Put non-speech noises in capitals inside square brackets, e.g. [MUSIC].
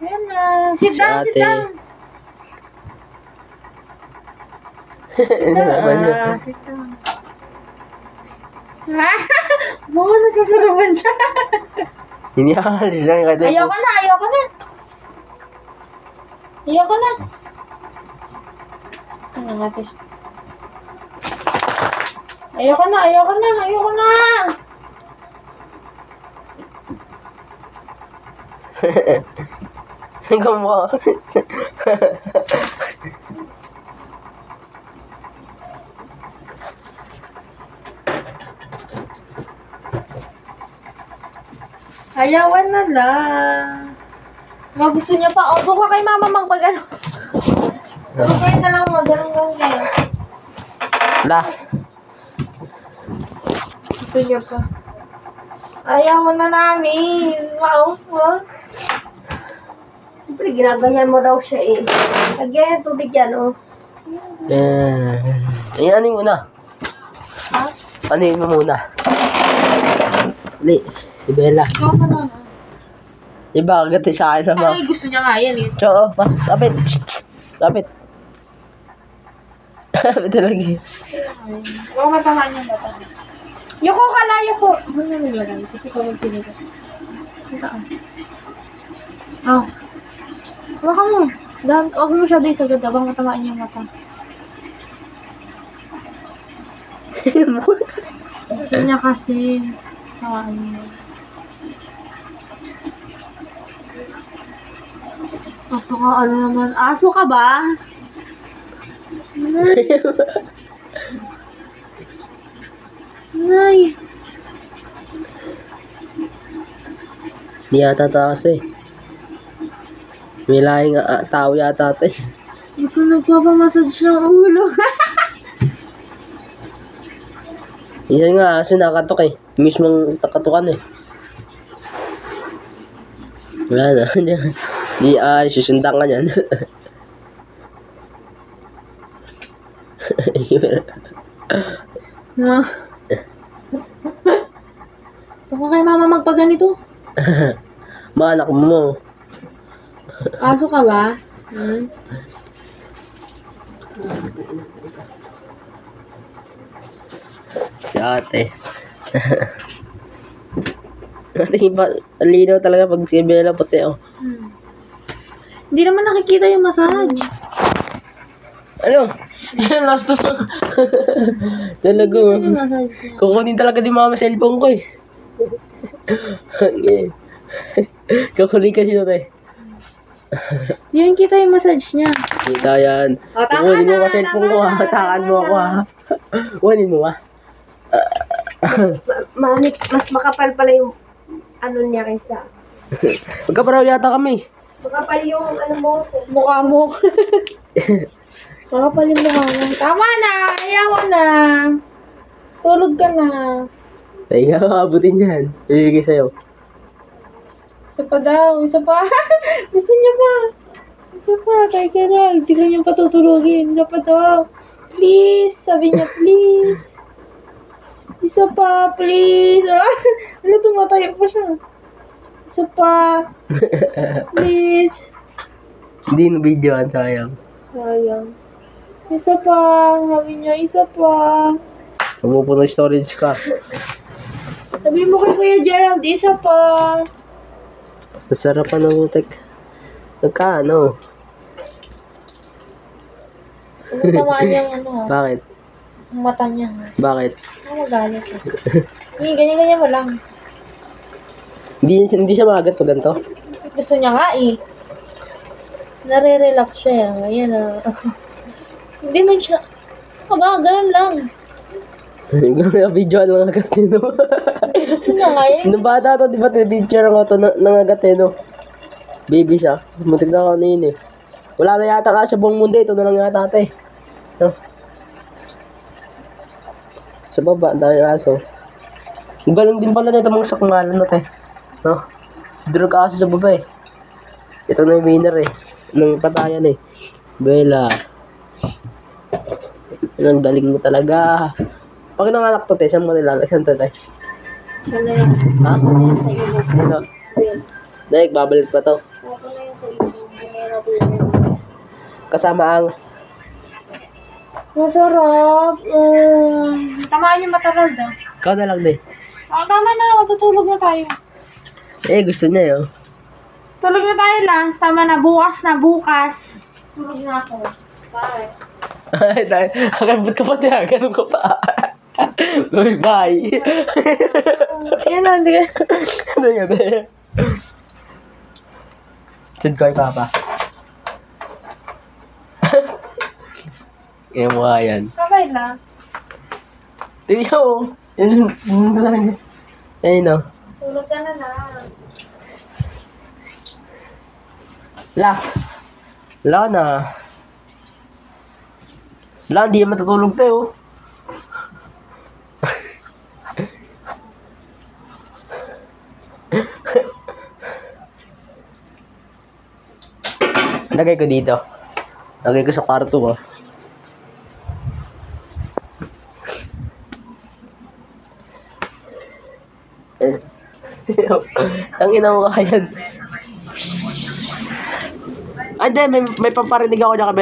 Ayan na. Sit Si down, sit ate. down. [LAUGHS] Ano naman yun? Ah, sit down. [LAUGHS] Mga nasasarapan siya. Hinihalis lang yung kanya. Ayoko na, ayoko na. Ayoko na. Ano natin? Ayoko na, ayoko na, ayoko na. [LAUGHS] Gumawa. Ayawan na lang. Mga gusto niya pa, o, buka kay mama magpag ano. Buka na lang mag ganun lang kayo. La. Gusto niya pa. Ayawan na namin. Wow, wow. Ginaganyan mo daw siya eh. Lagyan yung tubig yan, oh. Eh, eh, ano mo muna? Ha? Ano mo muna? Li, si Bella. Ikaw ka na. Diba, agad sa akin naman. Ay, gusto niya nga yan eh. Cho, pas, lapit. Lapit. [LAUGHS] Lapit talaga eh. Huwag matamaan yung bata. Yoko ka la, yoko. Ano na nilagay? Kasi ikaw magpiligan. Ito ah. Oh. Huwag ka mo. Dan, huwag mo siya doon sa ganda. Bang matamaan yung mata. [LAUGHS] Kasi niya kasi. Tawaan niya. Napaka ano naman. Aso ka ba? Nay. Hindi yata taas eh. May lahing ah, tao yata ito eh. Gusto nagpapamassage ng ulo. [LAUGHS] Isa nga, aso nakatok eh. Mismong takatukan eh. Wala na. [LAUGHS] Hindi, hindi aalis. Susundan ka niyan. Na. [LAUGHS] Baka kay mama magpaganito. Mga anak mo. Aso ka ba? Hmm? Si ate. [LAUGHS] Iba, ang linaw talaga pag si Bella puti oh. Hmm. Hindi naman nakikita yung massage. Ano? [LAUGHS] Yan, last to. [LAUGHS] talaga. Kukunin talaga ni mama cellphone ko eh. Kukunin kasi ito eh. [LAUGHS] Rin kita yung massage niya. Kita yan. O, tama Kukunin mo na, kasi cellphone tama ko ha. na, Takan mo tama ako ha. [LAUGHS] Kunin mo ha. Manik, mas makapal pala yung ano niya kaysa. [LAUGHS] Magkaparaw yata kami. Makapal yung ano mo, mukha mo. makapal yung mukha mo. Tama na! Ayaw na! Tulog ka na. Ay, kakabutin yan. Ibigay sa'yo. Isa pa daw, isa pa. [LAUGHS] Gusto niya pa. Isa pa, kay Gerald. Hindi ka niya patutulugin. Isa pa daw. Please, sabi niya, please. Isa pa, please. Ah, [LAUGHS] ano, tumatayo pa siya. Isa pa. [LAUGHS] Please. Hindi na videoan, sayang. Sayang. Isa pa, sabi niya, isa pa. Pumupuno yung storage ka. Sabi mo kay Kuya Gerald, isa pa. Masarap pa ng utek. Nagkaano? [LAUGHS] Ano tamaan niyang ano, ha? Bakit? Ang mata niya. ha? Bakit? Ano magalit eh. Hindi, ganyan-ganyan mo lang. Hindi, hindi siya magat pag ganito. Gusto niya nga eh. Nare-relax siya. eh. Ayan ah. [LAUGHS] Hindi man siya. Aba, ganun lang. Videoan lang agad eh, no? Gusto niya nga eh. Nung bata to, di ba, tinibidyo ko to na- nangagat eh, no? Baby siya. Muntik na ako na yun eh. Wala na yata ka sa buong mundo, ito na lang yata ate. No? Sa baba, ang dami aso. Ang galing din pala nito mga sakmalan na te. No? Drug aso sa baba eh. Ito na yung winner eh. Nung patayan eh. Bella. Ang galing mo talaga. Pag nanganak to te, saan mo nilalagay? Saan to te? Siya na yan. Ha? Ayan. Dahil babalik pa to. Kasama ang Masarap. Um, tamaan yung mata Roldo. ikaw na lang din. Oh, tama na. Matutulog na tayo. Eh, gusto niya yun. Tulog na tayo lang. Tama na. Bukas na. Bukas. Tulog na ako. Bye. [LAUGHS] Ay, dahil, kakabot ka pa niya, ganun ka pa. [LAUGHS] Uy, bye. Yan na. Hindi ka. [LAUGHS] Yun, eh? Chin ko ay papa. Yan mo yan. Kamay lang. Tingnan mo. Yan, yun lang. Ayun o. Tulog ka na lang. La. La na. La, hindi yan matutulog tayo. Lagay ko dito. Lagay ko sa kwarto ko. [LAUGHS] Ang ina mo kaya. Ay, hindi. May, may paparinig ako niya